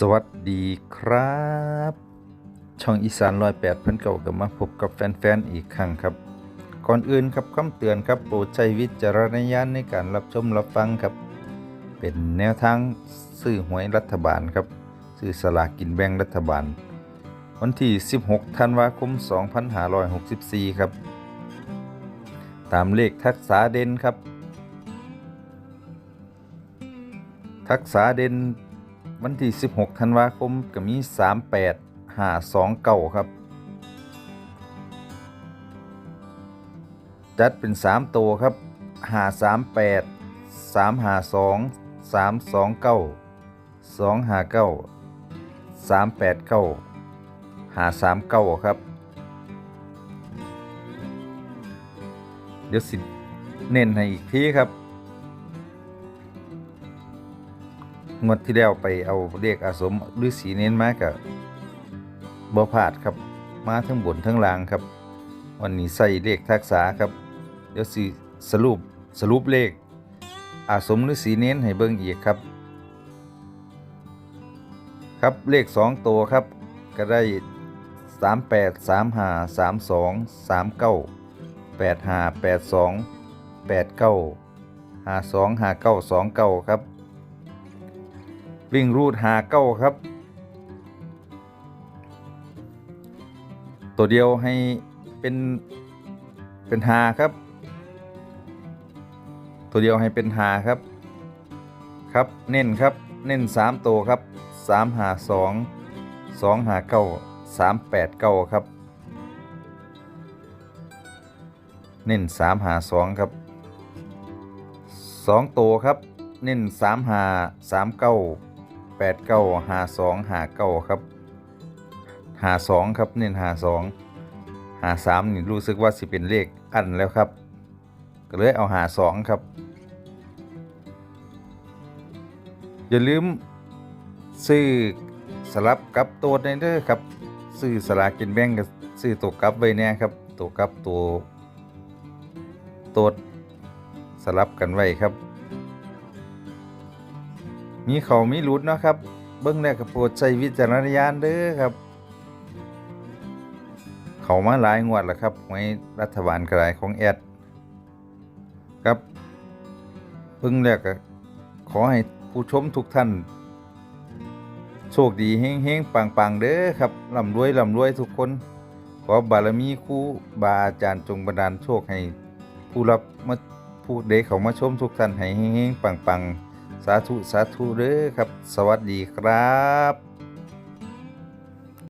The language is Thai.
สวัสดีครับ ช่องอีสานร้อยแปดเพิ่นเก่ากับมาพบกับแฟนๆอีกครั้งครับ ก่อนอื่นครับคำเตือนครับโปรดใช้วิจารณญาณในการรับชมรับฟังครับ เป็นแนวทางซื้อหวยรัฐบาลครับซื้อสลากกินแบ่งรัฐบาล วันที่ 16 ธันวาคม 2564 ครับ ตามเลขทักษะเด่นครับ ทักษะเด่น วันที่ 16 ธันวาคมก็มี 38 529 ครับ จัดเป็น 3 ตัวครับ 538 352 329 259 389 539 ครับ เดี๋ยวสิเน้นให้อีกทีครับ งวดที่แล้วไปเอาเลขอาสมฤาษีเน้นมากับบ่พลาดครับ มาทั้งบนทั้งล่างครับ วันนี้ใส่เลขทักษะครับ เดี๋ยวสิสรุปสรุปเลข อาสมฤาษีเน้นให้เบิ่งอีกครับ ครับเลข 2 ตัวครับ ก็ได้ 38 35 32 39 85 82 89 52 59 29 ครับ วิ่งรูดหาเก้าครับ ตัวเดียวให้เป็นเป็นหาครับ ตัวเดียวให้เป็นหาครับ ครับเน้นครับเน้นสามตัวครับสามหาสองสองหาเก้าสามแปดเก้าครับ เน้นสามหาสองครับสองตัวครับ เน้นสามหาสามเก้า แปดเก้าหาสองหาเก้าครับหาสองครับเน้นหาสองหาสามนี่รู้สึกว่าสิเป็นเลขอันแล้วครับ ก็เลยเอาหาสองครับ อย่าลืมซื้อสลับกับตัวในเด้อครับซื้อสลากินแบ่งกับซื้อตัวกับไว้แน่ครับตัวกับตัวตัวสลับกันไว้ครับ มีเขามีหลุดเนาะครับ เบิ้งแรกกับโปรดใช้วิจารณญาณเด้อครับ เขามาหลายงวดแล้วครับไว้รัฐบาลกระไรของแอดครับเบิ้งแรกก็ขอให้ผู้ชมทุกท่าน โชคดีเฮงเฮงปังปังๆเด้อครับร่ำรวยร่ำรวยทุกคน ขอบารมีครูบาอาจารย์จงบันดาลโชคให้ผู้รับมาผู้เด็กเขามาชมทุกท่านให้เฮงเฮงปังปังๆ สาธุสาธุเด้อครับ สวัสดีครับ